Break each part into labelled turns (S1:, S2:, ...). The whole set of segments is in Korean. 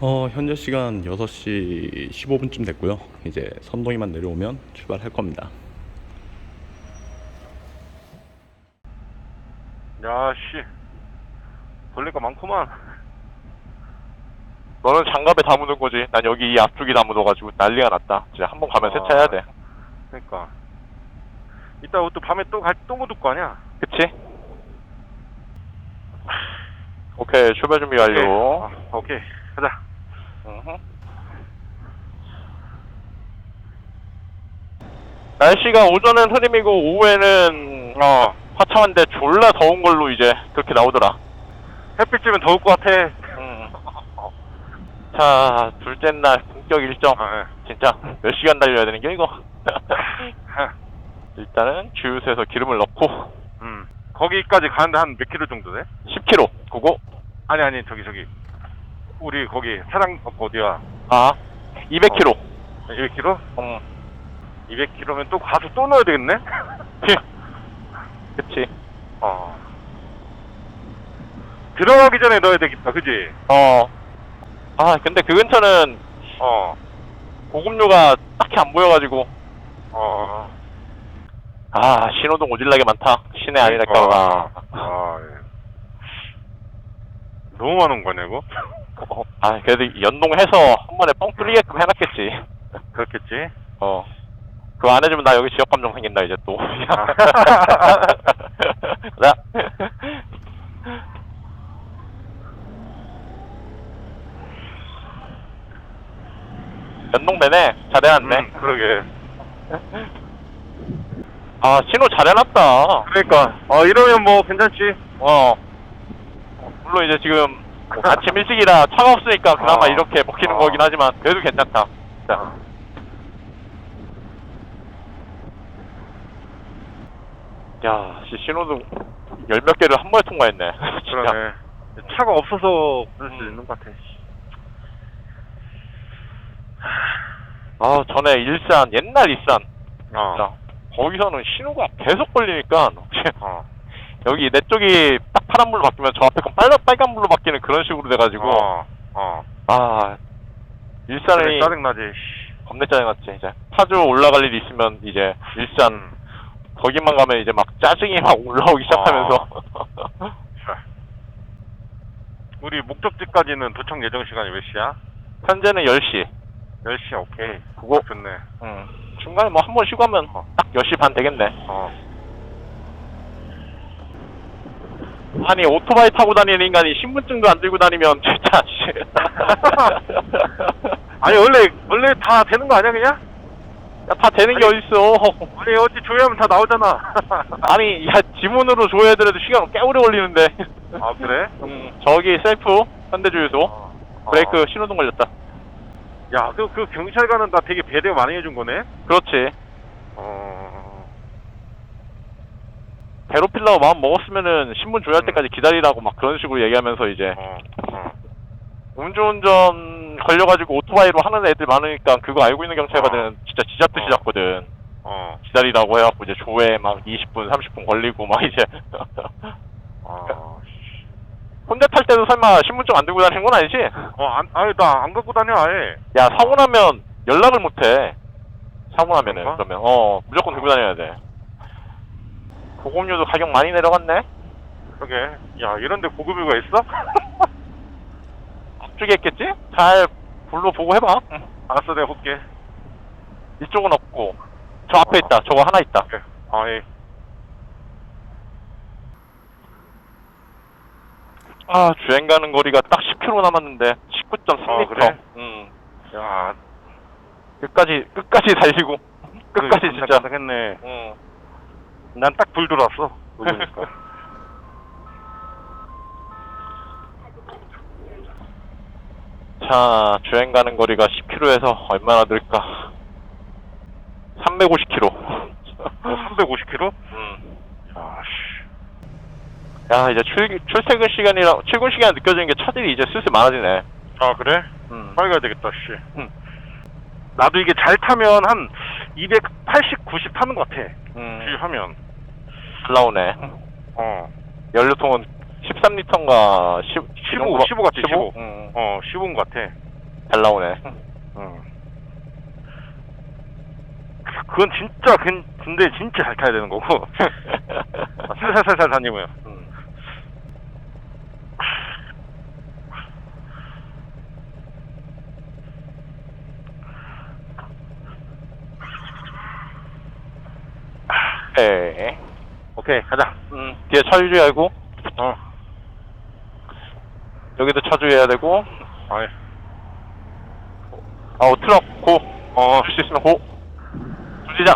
S1: 어, 현재 시간 6시 15분쯤 됐고요. 이제 선동이만 내려오면 출발할 겁니다.
S2: 야, 씨. 벌레 가 많구만.
S3: 너는 장갑에 다 묻은 거지. 난 여기 이 앞쪽이 다 묻어가지고 난리가 났다. 이제 한 번 가면
S2: 아.
S3: 세차해야 돼.
S2: 그러니까. 이따 또 밤에 또 갈, 또 묻을 거 아니야?
S3: 그치? 오케이, 출발 준비 완료.
S2: 오케이. 아, 오케이. 가자.
S3: 날씨가 오전엔 흐림이고 오후에는 어 화창한데 졸라 더운 걸로 이제 그렇게 나오더라.
S2: 햇빛 쬐면 더울 것 같아.
S3: 음. 자 둘째 날 본격 일정
S2: 아, 예.
S3: 진짜 몇 시간 달려야 되는 게 이거?
S2: 하,
S3: 일단은 주유소에서 기름을 넣고
S2: 음. 거기까지 가는데 한 몇 킬로 정도 돼?
S3: 10km 그거
S2: 아니, 아니, 저기, 저기. 우리 거기 사랑, 어, 어디야?
S3: 아 200km.
S2: 200킬로?
S3: 음.
S2: 200킬로면 또 가서 또 넣어야 되겠네?
S3: 그치.
S2: 어. 들어가기 전에 넣어야 되겠다, 그지?
S3: 어. 아 근데 그 근처는
S2: 어.
S3: 보급료가 딱히 안 보여가지고
S2: 어.
S3: 아 신호등 오질나게 많다 시내 아니랄까 봐
S2: 아, 예. 너무 많은 거네, 이거?
S3: 어, 아 그래도 연동해서 한 번에 뻥 뚫리게끔 해놨겠지
S2: 그렇겠지?
S3: 어 그거 안 해주면 나 여기 지역 감정 생긴다 이제 또 자. 연동되네 잘해놨네
S2: 음, 그러게.
S3: 아 신호 잘해놨다
S2: 그러니까, 어, 이러면 뭐, 괜찮지?
S3: 어. 물론 이제 지금 뭐 아침 일찍이라 차가 없으니까 그나마
S2: 어.
S3: 이렇게 먹히는
S2: 어.
S3: 거긴 하지만 그래도 괜찮다. 자. 야, 씨, 신호등 열몇 개를 한 번에 통과했네. 진짜.
S2: 그러네. 차가 없어서 그럴 수
S3: 음.
S2: 있는 것 같아.
S3: 아, 전에 일산, 옛날 일산.
S2: 어.
S3: 진짜. 거기서는 신호가 계속 걸리니까
S2: 어.
S3: 여기 내 쪽이 딱 파란불로 바뀌면 저 앞에 건 빨간 빨간불로 바뀌는 그런 식으로 돼가지고
S2: 어. 어.
S3: 아 일산이
S2: 그래, 짜증나지.
S3: 겁내 짜증났지 이제 파주 올라갈 일 있으면 이제 일산
S2: 음.
S3: 거기만 가면 이제 막 짜증이 막 올라오기 시작하면서
S2: 자. 우리 목적지까지는 도착 예정 시간이 몇 시야?
S3: 현재는 10시
S2: 10시, 오케이.
S3: 그거
S2: 좋네.
S3: 음, 중간에 뭐 한 번 쉬고 하면
S2: 어.
S3: 딱 10시 반 되겠네
S2: 어.
S3: 아니 오토바이 타고 다니는 인간이 신분증도 안 들고 다니면 진짜 씨.
S2: 아니, 원래, 원래 다 되는 거 아니야, 그냥?
S3: 야, 다 되는 게
S2: 아니,
S3: 어딨어
S2: 아니, 어찌 조회하면 다 나오잖아.
S3: 아니 야 지문으로 조회해드려도 시간 꽤 오래 걸리는데
S2: 아, 그래?
S3: 음, 저기 셀프 현대주유소
S2: 어.
S3: 브레이크 신호등 걸렸다
S2: 야, 그, 그 경찰관은 나 되게 배려 많이 해준 거네?
S3: 그렇지
S2: 어.
S3: 괴롭히려고 마음 먹었으면은 신분 조회할 때까지 기다리라고 막 그런 식으로 얘기하면서 이제
S2: 어. 어.
S3: 음주운전 걸려가지고 오토바이로 하는 애들 많으니까 그거 알고 있는 경찰관들은 진짜 지잡듯이
S2: 어.
S3: 잡거든
S2: 어.
S3: 기다리라고 해갖고 이제 조회 막 20분 30분 걸리고 막 이제
S2: 어.
S3: 혼자 탈 때도 설마 신분증 안 들고 다니는 건 아니지?
S2: 어, 안, 아니, 나 안 갖고 다녀, 아예.
S3: 야 사고 나면 연락을 못 해 사고 나면은
S2: 그런가?
S3: 그러면 어 무조건 들고 다녀야 돼 보급료도 가격 많이 내려갔네
S2: 그러게. 야, 이런데 고급유가 있어?
S3: 앞쪽에 있겠지? 잘 불러보고 해봐 응.
S2: 알았어, 내가 볼게.
S3: 이쪽은 없고 저 앞에 있다 저거 하나 있다
S2: 오케이. 아, 예.
S3: 아 주행 가는 거리가 딱 10km 남았는데 19.3m
S2: 어, 그래?
S3: 음
S2: 야,
S3: 끝까지 끝까지 달리고 끝까지 진짜
S2: 했네.
S3: 음.
S2: 난 딱 불 들어왔어. 그러니까.
S3: 자 주행 가는 거리가 10km에서 얼마나 늘까 350km
S2: 어, 350km?
S3: 음.
S2: 야, 씨.
S3: 야 이제 출, 출퇴근 시간이라 출근 시간 느껴지는 게 차들이 이제 슬슬 많아지네
S2: 아, 그래?
S3: 음.
S2: 빨리 가야 되겠다, 씨.
S3: 음.
S2: 나도 이게 잘 타면 한 280, 90 타는 것 같아.
S3: 음.
S2: 주유하면.
S3: 잘 나오네
S2: 어.
S3: 연료통은 13리터인가 10,
S2: 15, 15 같지, 15.
S3: 음.
S2: 어, 15인 것 같아.
S3: 잘 나오네.
S2: 응. 그건 진짜 근, 근데 진짜 잘 타야 되는 거고 아, 살살살살 다니고 요. 응.
S3: 네.
S2: 오케이 가자.
S3: 음, 뒤에 차 유지하고,
S2: 어.
S3: 여기도 차 주의해야 되고,
S2: 아이.
S3: 아, 트럭, 고. 어, 줄수 있으면 고. 조지장.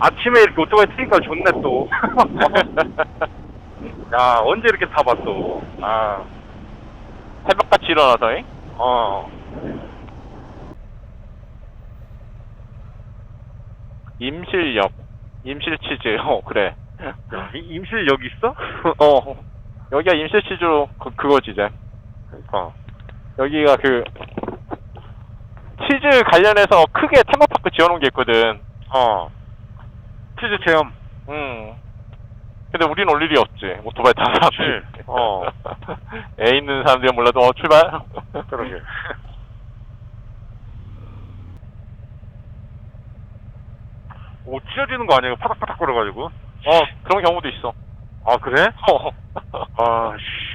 S2: 아침에 이렇게 오토바이 트니까 좋네 또. 야 언제 이렇게 또. 아.
S3: 새벽같이 일어나서, 잉?
S2: 어.
S3: 임실역. 임실치즈. 어, 그래.
S2: 야, 이- 임실 여기 있어?
S3: 어. 여기가 임실치즈로 그, 그거지, 이제.
S2: 어.
S3: 여기가 그, 치즈 관련해서 크게 테마파크 지어놓은 게 있거든.
S2: 어. 치즈 체험.
S3: 음. 근데 우린 올 일이 없지. 오토바이 타는 사람들.
S2: 그치. 어.
S3: 애 있는 사람들은 몰라도, 어, 출발.
S2: 그러게. 오, 찢어지는 거 아니야? 파닥파닥 거려가지고.
S3: 어, 그런 경우도 있어.
S2: 아, 그래?
S3: 어.
S2: 아, 씨.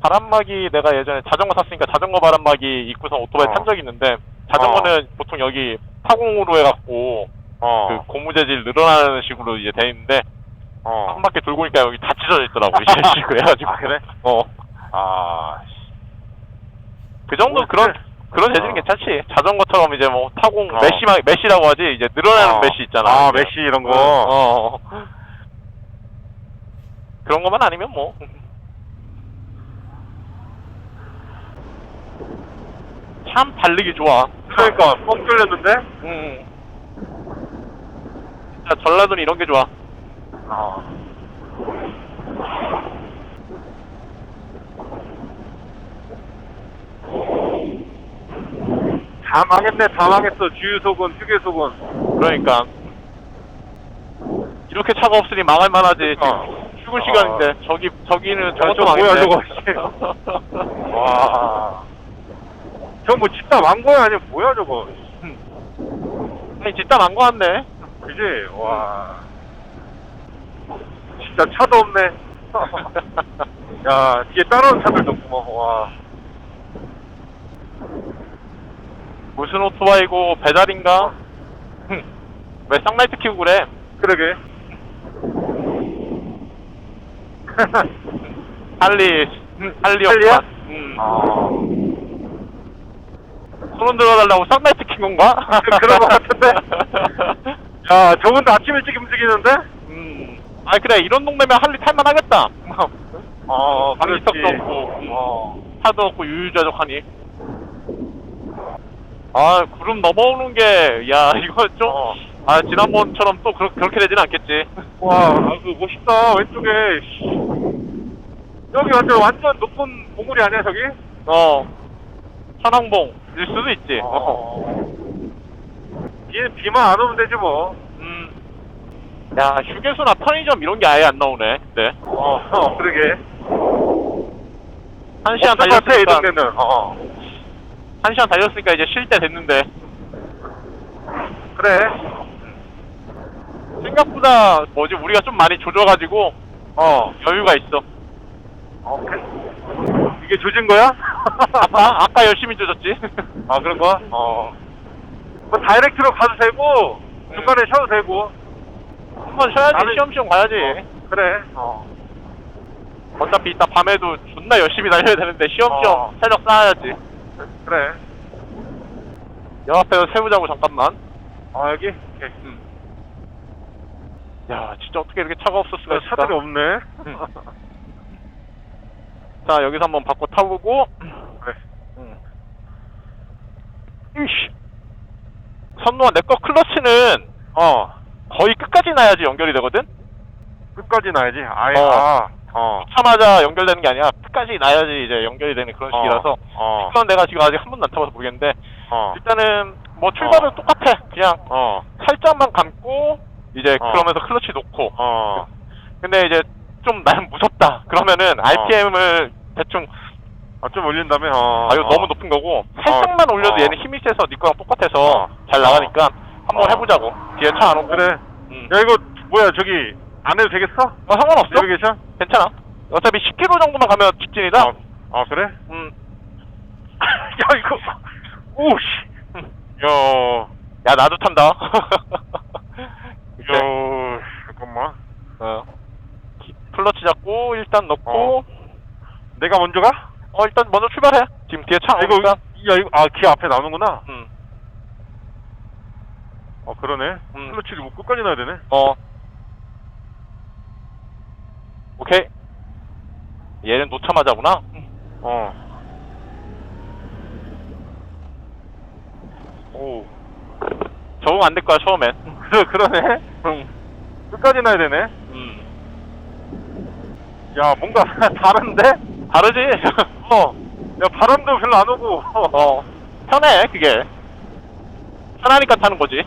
S3: 바람막이 내가 예전에 자전거 탔으니까 자전거 바람막이 입고서 오토바이
S2: 어.
S3: 탄 적이 있는데 자전거는 보통 여기 타공으로 해갖고
S2: 어.
S3: 그 고무 재질 늘어나는 식으로 이제 돼 있는데
S2: 어.
S3: 한 바퀴 돌고 오니까 여기 다 찢어져 있더라고 이런 식으로 해가지고
S2: 아, 그래?
S3: 어.
S2: 아, 씨.
S3: 그 정도
S2: 뭐,
S3: 그런 그런 재질은
S2: 어.
S3: 괜찮지 자전거처럼 이제 뭐 타공
S2: 어.
S3: 메시 메시라고 하지 이제 늘어나는
S2: 어.
S3: 메시 있잖아
S2: 아, 메시 이런 거.
S3: 어, 어. 그런 것만 아니면 뭐 참 달리기 좋아
S2: 그러니까, 뻥 뚫렸는데?
S3: 음. 진짜 전라도는 이런 게 좋아.
S2: 어. 다 망했네, 다 망했어. 주유소군, 휴게소군.
S3: 그러니까 이렇게 차가 없으니 망할 만하지. 지금
S2: 어.
S3: 출근 시간인데 저기 저기는 저것도
S2: 저 뭐야,
S3: 망했네.
S2: 와. 저뭐 집다 망 거야? 아니면 뭐야, 저거?
S3: 아니 진짜 망거 같네.
S2: 그지? 와. 진짜 차도 없네. 야, 뒤에 따라오는 차들도 없구먼, 와.
S3: 무슨 오토바이고 배달인가? 흠. 왜 쌍라이트 키고 그래?
S2: 그러게.
S3: 할리 음, 할리
S2: 할리야?
S3: 없구만. 음.
S2: 아.
S3: 손 들어달라고 쌍라이트 킨 건가?
S2: 그런 것 같은데? 야, 저분 도 아침 일찍 움직이는데?
S3: 음. 아 그래 이런 동네면 할리 탈만 하겠다.
S2: 어,
S3: 방지턱도
S2: 그렇지.
S3: 없고, 음.
S2: 어.
S3: 차도 없고 유유자적하니. 아 구름 넘어오는 게 야 이거 좀.
S2: 어.
S3: 아 지난번처럼 또 그렇, 그렇게 되진 않겠지.
S2: 와, 아, 그 멋있다, 왼쪽에. 씨. 여기 완전, 완전 높은 봉우리 아니야, 저기?
S3: 어. 천왕봉일 수도 있지. 어.
S2: 어. 비는 비만 안 오면 되지, 뭐.
S3: 음. 야 휴게소나 편의점 이런 게 아예 안 나오네. 네.
S2: 어, 어 그러게.
S3: 한 시간
S2: 없을 것 같아, 이
S3: 달렸으니까
S2: 동네는. 어.
S3: 한 시간 달렸으니까 이제 쉴 때 됐는데
S2: 그래.
S3: 생각보다 뭐지 우리가 좀 많이 조져가지고
S2: 어.
S3: 여유가 있어.
S2: 어, 그- 이게 조진 거야?
S3: 아까 아까 열심히 조졌지.
S2: 아, 그런 거야? 어. 뭐, 다이렉트로 가도 되고, 중간에 쉬어도 되고.
S3: 한번 쉬어야지
S2: 나는-
S3: 시험시험 가야지.
S2: 어, 그래. 어.
S3: 어차피 이따 밤에도 존나 열심히 달려야 되는데 시험시험
S2: 어.
S3: 체력 쌓아야지.
S2: 그래.
S3: 여 앞에서 세우자고 잠깐만.
S2: 아, 여기? 오케이.
S3: 음. 야 진짜 어떻게 이렇게 차가 없을 수가
S2: 야,
S3: 있을까?
S2: 차들이 없네.
S3: 음. 자 여기서 한번 바꿔 타보고.
S2: 그래.
S3: 음. 이씨. 선노아 내 거 클러치는
S2: 어.
S3: 거의 끝까지 놔야지 연결이 되거든.
S2: 끝까지 놔야지. 아예,
S3: 어.
S2: 아. 어.
S3: 차마자 연결되는 게 아니라 끝까지 놔야지 이제 연결이 되는 그런
S2: 어.
S3: 식이라서
S2: 어.
S3: 그건 내가 지금 아직 한 번도 안 타봐서 모르겠는데
S2: 어.
S3: 일단은 뭐 출발은
S2: 어.
S3: 똑같아 그냥
S2: 어.
S3: 살짝만 감고 이제
S2: 어.
S3: 그러면서 클러치 놓고
S2: 어.
S3: 근데 이제 좀 나는 무섭다 그러면은 RPM을 대충
S2: 아, 좀 올린다며? 어.
S3: 아 이거 너무 높은 거고 살짝만
S2: 어.
S3: 올려도
S2: 어.
S3: 얘는 힘이 세서 니 거랑 똑같아서
S2: 어.
S3: 잘 나가니까 한번
S2: 어.
S3: 해보자고 뒤에 차 안 오고
S2: 그래.
S3: 음.
S2: 야, 이거, 뭐야, 저기, 안 해도 되겠어?
S3: 어, 상관없어
S2: 내비게이션?
S3: 괜찮아 어차피 10km 정도만 가면 직진이다
S2: 아, 아, 그래?
S3: 음.
S2: 야, 이거, 오, 씨. 야,
S3: 야 나도 탄다 이제,
S2: 야, 잠깐만.
S3: 어. 기- 클러치 잡고 일단 넣고
S2: 어. 내가 먼저 가?
S3: 어 일단 먼저 출발해 지금 뒤에 차
S2: 이거,
S3: 오니까
S2: 야, 이거, 아, 기 앞에 나오는구나?
S3: 음.
S2: 어, 그러네.
S3: 음.
S2: 클러치를 뭐 끝까지 놔야 되네.
S3: 어 오케이 얘는 놓자마자구나
S2: 어. 오.
S3: 적응 안 될 거야 처음엔
S2: 그러네.
S3: 응.
S2: 끝까지 놔야 되네.
S3: 음.
S2: 야, 뭔가 다른데?
S3: 다르지?
S2: 어. 야, 바람도 별로 안 오고.
S3: 어, 편해, 그게. 편하니까 타는 거지.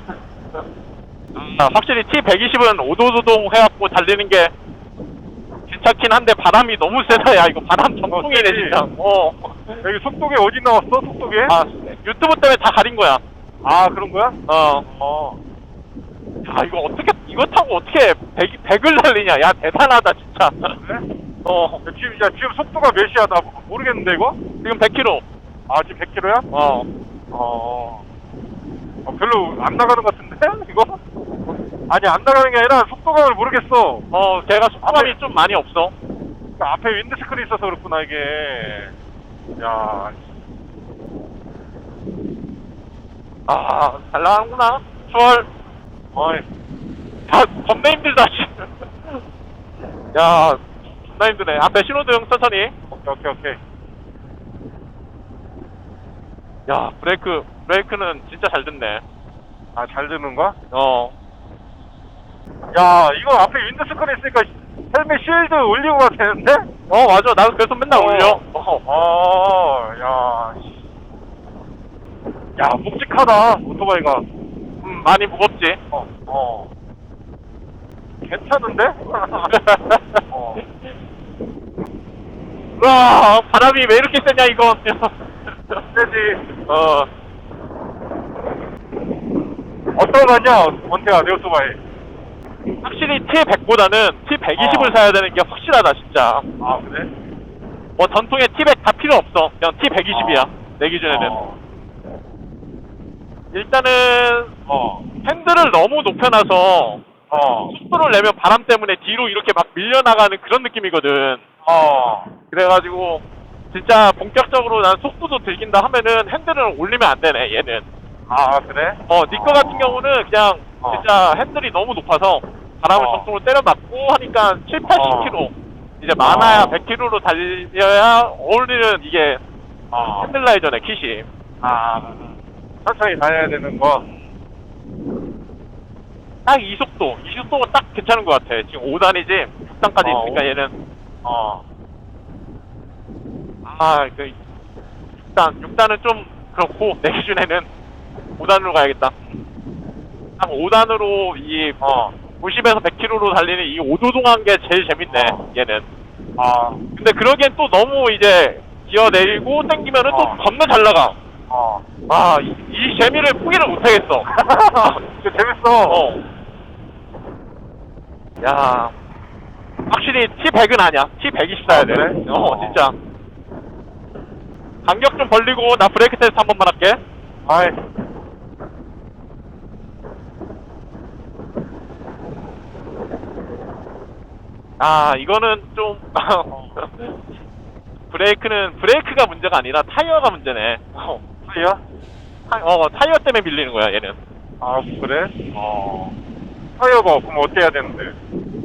S3: 아, 확실히 T120은 오도도동 해갖고 달리는 게 괜찮긴 한데 바람이 너무 세서 야, 이거 바람 정통이네,
S2: 세지.
S3: 진짜. 어.
S2: 여기 속도계 어디 나왔어? 속도계?
S3: 아, 유튜브 때문에 다 가린 거야.
S2: 아, 그런 거야?
S3: 어.
S2: 어.
S3: 야, 이거 어떻게, 이거 타고 어떻게 100, 100을 달리냐. 야, 대단하다, 진짜.
S2: 그래?
S3: 어.
S2: 야, 지금, 야, 지금 속도가 몇이야? 나 모르겠는데, 이거?
S3: 지금 100km.
S2: 아, 지금 100km야?
S3: 어.
S2: 어. 어, 별로 안 나가는 것 같은데? 이거? 아니, 안 나가는 게 아니라 속도감을 모르겠어.
S3: 어, 걔가 속도감이 좀 많이 없어.
S2: 그러니까 앞에 윈드스크린 있어서 그렇구나, 이게. 야,
S3: 아, 잘 나가는구나. 추월.
S2: 어이.
S3: 야, 겁나 힘들다, 씨. 야, 존나 힘드네. 앞에 신호등 천천히.
S2: 오케이, 오케이, 오케이.
S3: 야, 브레이크, 브레이크는 진짜 잘 듣네.
S2: 아, 잘 듣는 거야?
S3: 어.
S2: 야, 이거 앞에 윈드스크린 있으니까 헬멧 실드 올리고 가야 되는데?
S3: 어, 맞아. 나도 그래서 맨날 올려. 어.
S2: 어, 야, 묵직하다, 오토바이가.
S3: 음, 많이 무겁지.
S2: 어, 어. 괜찮은데? 어.
S3: 와, 바람이 왜 이렇게 세냐, 이거.
S2: 세지.
S3: 어.
S2: 같냐, 원태야, 내 오토바이.
S3: 확실히 T100보다는 T120을
S2: 어.
S3: 사야 되는 게 확실하다, 진짜.
S2: 아, 그래?
S3: 뭐, 전통의 T100 다 필요 없어. 그냥 T120이야. 내 기준에는.
S2: 어.
S3: 일단은,
S2: 어.
S3: 핸들을 너무 높여놔서,
S2: 어.
S3: 속도를 내면 바람 때문에 뒤로 이렇게 막 밀려나가는 그런 느낌이거든.
S2: 어.
S3: 그래가지고 진짜 본격적으로 난 속도도 들긴다 하면은 핸들을 올리면 안 되네 얘는.
S2: 아, 그래?
S3: 어, 니거 같은 경우는 그냥
S2: 어.
S3: 진짜 핸들이 너무 높아서 바람을
S2: 어.
S3: 전통으로 때려 맞고 하니까 7, 80km
S2: 어.
S3: 이제 많아야
S2: 어.
S3: 100km로 달려야 어울리는 이게
S2: 어.
S3: 핸들라이저네 킷이.
S2: 아, 천천히 다녀야 되는 거.
S3: 딱 이 속도, 이 속도가 딱 괜찮은 것 같아. 지금 5단이지 6단까지
S2: 어.
S3: 있으니까 얘는
S2: 어.
S3: 아, 그 6단, 6단은 좀 그렇고 내 기준에는 5단으로 가야겠다. 딱 5단으로 이
S2: 어.
S3: 90에서 100km로 달리는 이 오도동한 게 제일 재밌네.
S2: 어.
S3: 얘는.
S2: 아.
S3: 근데 그러기엔 또 너무 이제 기어 내리고 땡기면은
S2: 어.
S3: 또 겁나 잘 나가.
S2: 어.
S3: 아, 이, 이 재미를 포기를 못 하겠어.
S2: 이거 재밌어.
S3: 어. 야. 확실히 T100은 아니야. T120 사야
S2: 아,
S3: 돼.
S2: 그래?
S3: 어,
S2: 어.
S3: 진짜. 간격 좀 벌리고 나 브레이크 테스트 한 번만 할게.
S2: 아이.
S3: 아, 이거는 좀 브레이크는 브레이크가 문제가 아니라 타이어가 문제네. 어,
S2: 타이어?
S3: 타, 어, 타이어 때문에 밀리는 거야, 얘는.
S2: 아, 그래? 어. 타이어가 없으면 어떻게 해야 되는데?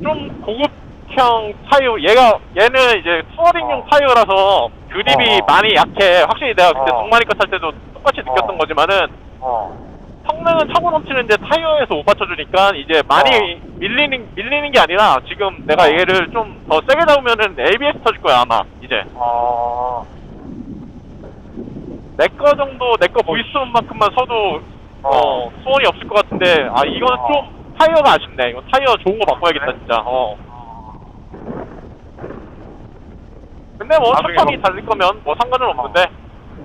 S3: 좀 고급형 타이어 얘가 얘는 이제 투어링용
S2: 어.
S3: 타이어라서 그립이
S2: 어.
S3: 많이 약해 확실히 내가 그때
S2: 어.
S3: 동마니까 탈 때도 똑같이 느꼈던
S2: 어.
S3: 거지만은
S2: 어.
S3: 성능은 차고 넘치는데 타이어에서 못 받쳐주니까 이제 많이
S2: 어.
S3: 밀리는 밀리는 게 아니라 지금 내가
S2: 어.
S3: 얘를 좀 더 세게 잡으면은 ABS 터질 거야 아마 이제
S2: 어.
S3: 내거 정도 내 거 보이스만큼만 서도 어,
S2: 어.
S3: 소원이 없을 것 같은데 아 이거는
S2: 어.
S3: 좀 타이어가 아쉽네 이거 타이어 좋은 거 바꿔야겠다
S2: 그래?
S3: 진짜 어 근데 뭐
S2: 나중에
S3: 천천히
S2: 뭐-
S3: 달릴 거면 뭐 상관은 없는데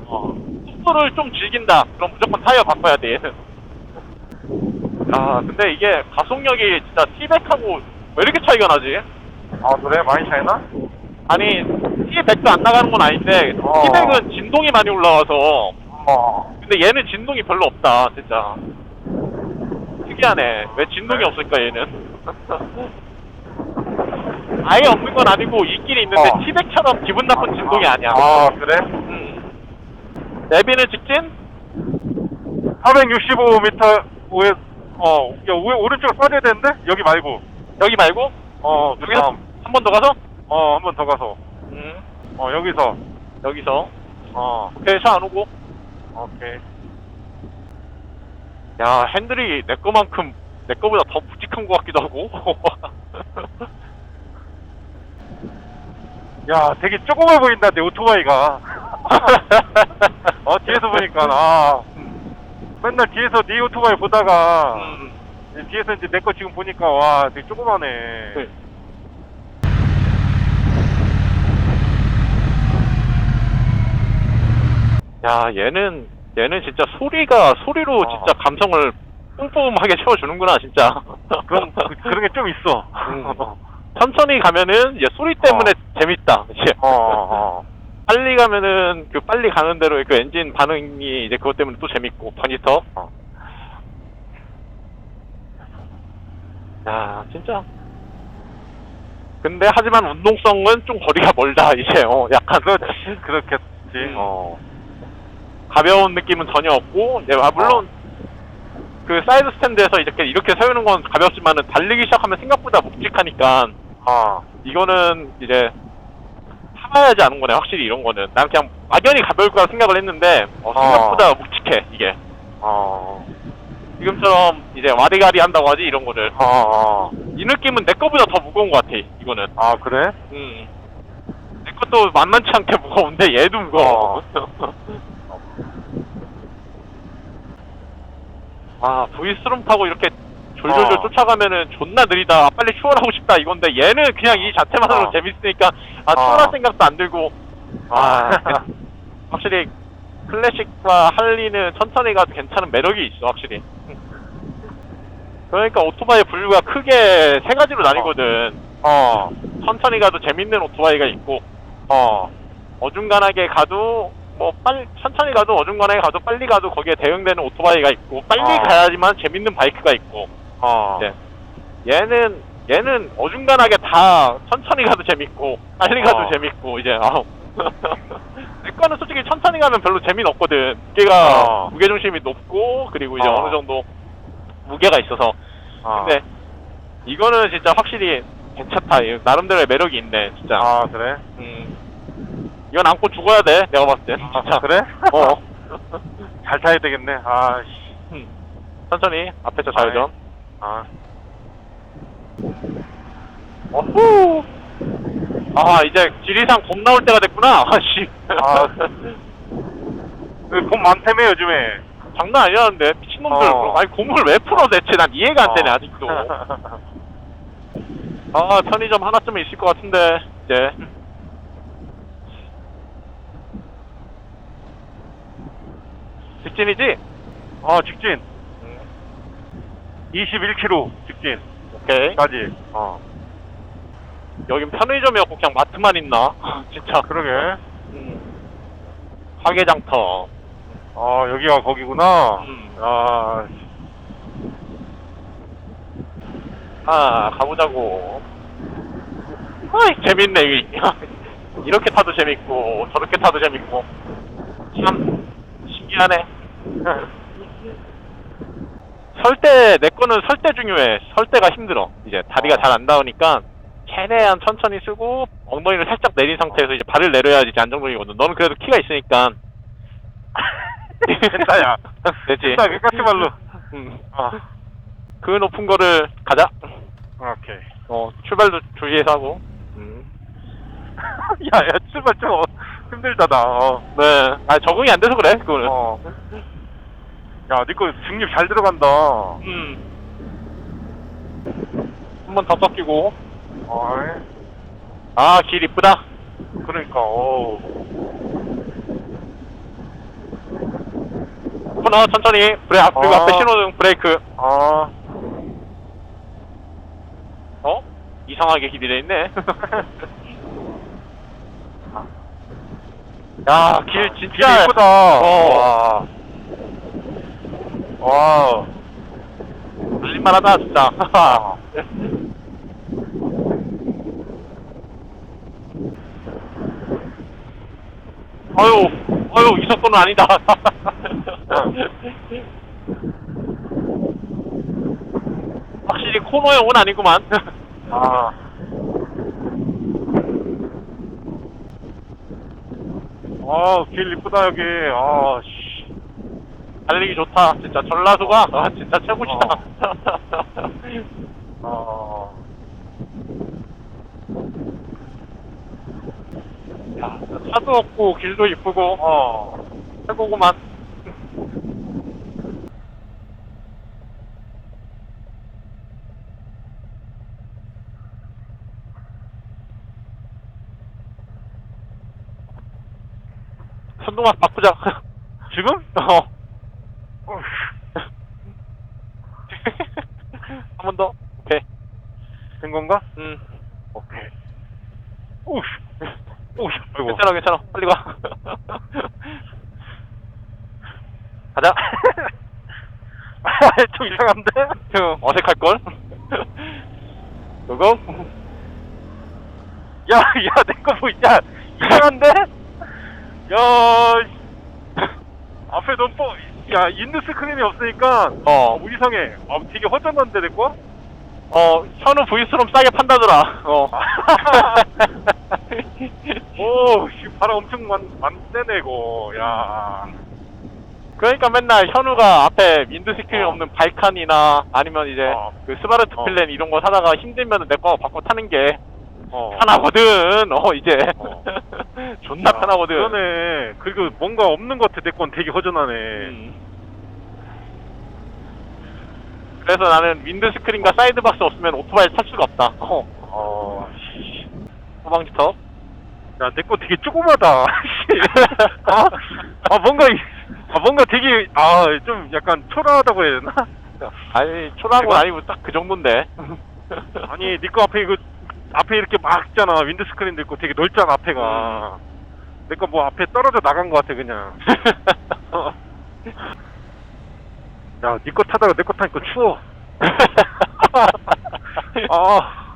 S3: 어, 속도를 좀 즐긴다. 그럼 무조건 타이어 바꿔야 돼 얘는. 아 근데 이게 가속력이 진짜 T100하고 왜 이렇게 차이가 나지?
S2: 아 그래? 많이 차이나?
S3: 아니 T100도 안 나가는 건 아닌데
S2: 어.
S3: T100은 진동이 많이 올라와서
S2: 어
S3: 근데 얘는 진동이 별로 없다 진짜 특이하네 왜 진동이 없을까 얘는 아예 없는 건 아니고 있긴 있는데
S2: 어.
S3: T100처럼 기분 나쁜 진동이 아니야
S2: 아 그래?
S3: 음. 내비는 직진?
S2: 465m 우에 어 야, 오른쪽으로 빠져야 되는데? 여기 말고.
S3: 여기 말고?
S2: 어
S3: 여기서
S2: 다음.
S3: 한 번 더 가서?
S2: 어 한 번 더 가서.
S3: 음.
S2: 어 여기서.
S3: 여기서?
S2: 어.
S3: 오케이 차 안 오고.
S2: 오케이.
S3: 야 핸들이 내 거만큼 내 거보다 더 묵직한 것 같기도 하고.
S2: 야 되게 조그만 보인다 내 오토바이가. 어 뒤에서 보니까 아 맨날 뒤에서 네 오토바이 보다가
S3: 음.
S2: 뒤에서 이제 내 거 지금 보니까 와 되게 조그마네
S3: 네. 야 얘는 얘는 진짜 소리가 소리로
S2: 어.
S3: 진짜 감성을 뿜뿜하게 채워주는구나 진짜
S2: 그런 그, 그런 게 좀 있어
S3: 음. 천천히 가면은 이제 소리 때문에 재밌다 이제
S2: 어, 어.
S3: 빨리 가면은 그 빨리 가는 대로 그 엔진 반응이 이제 그것 때문에 또 재밌고 터니터?
S2: 어.
S3: 야 진짜. 근데 하지만 운동성은 좀 거리가 멀다 이제. 어 약간
S2: 그렇지 그렇겠지.
S3: 음.
S2: 어.
S3: 가벼운 느낌은 전혀 없고 이제 아 물론 그 사이드 스탠드에서 이렇게 이렇게 세우는 건 가볍지만은 달리기 시작하면 생각보다 묵직하니까
S2: 아,
S3: 이거는 이제 참아야지 않은 거네 확실히 이런 거는. 난 그냥 막연히 가벼울 거라 생각을 했는데 어, 생각보다 묵직해 이게.
S2: 어,
S3: 지금처럼 이제 와리가리 한다고 하지 이런 거를.
S2: 어, 어.
S3: 이 느낌은 내 거보다 더 무거운 것 같아 이거는.
S2: 아 그래?
S3: 음. 내 것도 만만치 않게 무거운데 얘도 무거워. 아 V스룸 타고 이렇게 졸졸졸
S2: 어.
S3: 쫓아가면은 존나 느리다 아, 빨리 추월하고 싶다 이건데 얘는 그냥 이 자체만으로
S2: 어.
S3: 재밌으니까 아
S2: 어.
S3: 추월할 생각도 안 들고 아
S2: 아.
S3: 확실히 클래식과 할리는 천천히 가도 괜찮은 매력이 있어 확실히 그러니까 오토바이 분류가 크게 세 가지로 나뉘거든
S2: 어,
S3: 천천히 가도 재밌는 오토바이가 있고
S2: 어,
S3: 어중간하게 가도 뭐 빨리 천천히 가도 어중간하게 가도 빨리 가도 거기에 대응되는 오토바이가 있고 빨리
S2: 어.
S3: 가야지만 재밌는 바이크가 있고
S2: 어.
S3: 네. 얘는 얘는 어중간하게 다 천천히 가도 재밌고 빨리 가도
S2: 어.
S3: 재밌고 이제 아우 내 거는 솔직히 천천히 가면 별로 재미는 없거든 무게가
S2: 어.
S3: 무게 중심이 높고 그리고 이제
S2: 어.
S3: 어. 느 정도 무게가 있어서
S2: 어.
S3: 근데 이거는 진짜 확실히 괜찮다 이거 나름대로의 매력이 있네 진짜
S2: 아 그래?
S3: 음. 이건 안고 죽어야 돼 내가 봤을 땐 진짜
S2: 아, 그래?
S3: 어
S2: 잘 타야 되겠네. 아, 씨.
S3: 음. 천천히 앞에서 좌회전
S2: 아,
S3: 어후 아 이제 지리산 곰 나올 때가 됐구나 아씨
S2: 아. 곰 많다며 요즘에.
S3: 장난 아니라는데 미친놈들
S2: 어.
S3: 아니 곰을 왜 풀어 대체 난 이해가 안 되네
S2: 어.
S3: 아직도 아 편의점 하나쯤은 있을 것 같은데 이제 직진이지?
S2: 어, 직진.
S3: 음,
S2: 21km 직진.
S3: 오케이
S2: 까지. 어.
S3: 여긴 편의점이었고 그냥 마트만 있나? 진짜
S2: 그러게.
S3: 음. 화개장터
S2: 어, 여기가 거기구나.
S3: 음.
S2: 아,
S3: 아 가보자고 아이 재밌네 이게 이렇게 타도 재밌고 저렇게 타도 재밌고 참 신기하네 설때내 거는 설때 중요해 설 때가 힘들어 이제 다리가 잘 안 닿으니까 최대한 천천히 쓰고 엉덩이를 살짝 내린 상태에서 이제 발을 내려야지 이제 안정적이거든 너는 그래도 키가 있으니까
S2: 됐다야.
S3: 되지
S2: 됐다.
S3: 음.
S2: 아,
S3: 그 높은 거를 가자
S2: 오케이.
S3: 어 출발도 주의해서 하고 음.
S2: 야, 야, 출발 좀 어, 힘들다, 나. 어.
S3: 네. 아 적응이 안 돼서 그래 그거는.
S2: 어. 야, 니거 중립 잘 들어간다.
S3: 음. 한번 더 꺾이고.
S2: 어,
S3: 아길 이쁘다.
S2: 그러니까, 어
S3: 코너 천천히 브레이크 앞- 그리고
S2: 아.
S3: 앞에 신호등 브레이크
S2: 아.
S3: 어? 이상하게 기비돼 있네 야길
S2: 길
S3: 진짜
S2: 이쁘다.
S3: 어.
S2: 와. 와.
S3: 날릴만하다 진짜 아유 아유 이 속도는 아니다 확실히 코너형은 아니구만
S2: 아. 아, 길 이쁘다, 여기. 아, 씨.
S3: 달리기 좋다 진짜 전라도가 아, 진짜 최고시다
S2: 아.
S3: 야, 차도 없고 길도 이쁘고
S2: 어.
S3: 최고구만 선동아 바꾸자
S2: 지금?
S3: 어.
S2: 어휴.
S3: 한 번 더. 오케이.
S2: 된 건가?
S3: 음.
S2: 오케이. 오우. 오우. 아이고.
S3: 괜찮아, 괜찮아. 빨리 가. 가자.
S2: 좀 이상한데?
S3: 형, 어색할걸? 고고?
S2: 야, 야, 내거 보이냐? 이상한데? 야, 씨. 앞에 너무 뻐. 야, 인드 스크린이 없으니까
S3: 어.
S2: 너무 이상해. 아, 되게 허전한데 내 거?
S3: 어, 현우 V스럼 싸게 판다더라. 어.
S2: 오, 씨, 바람 엄청 많, 많대네, 이거. 야.
S3: 그러니까 맨날 현우가 앞에 윈드 스크린
S2: 어.
S3: 없는 발칸이나 아니면 이제
S2: 어.
S3: 그 스바르트
S2: 어.
S3: 필렌 이런 거 사다가 힘들면 내 거 바꿔 타는 게
S2: 어.
S3: 편하거든. 어, 이제.
S2: 어.
S3: 존나
S2: 야,
S3: 편하거든.
S2: 그러네. 그리고 뭔가 없는 것 같아. 내건 되게 허전하네.
S3: 음. 그래서 나는 윈드 스크린과 사이드 박스 없으면 오토바이 탈 수가 없다. 어.
S2: 어, 씨.
S3: 후방지터.
S2: 야, 내 거 되게 조그마다. 씨. 아, 아, 뭔가, 이- 아, 뭔가 되게, 아, 좀 약간 초라하다고 해야 되나?
S3: 아니, 초라한 건 아니고 딱 그 정도인데.
S2: 아니, 니거 앞에 이거, 앞에 이렇게 막잖아. 윈드 스크린도 있고 되게 넓잖아, 앞에가. 내 거 뭐 앞에 떨어져 나간 것 같아, 그냥. 어. 야, 니거 타다가 내 거 타니까 추워. 아.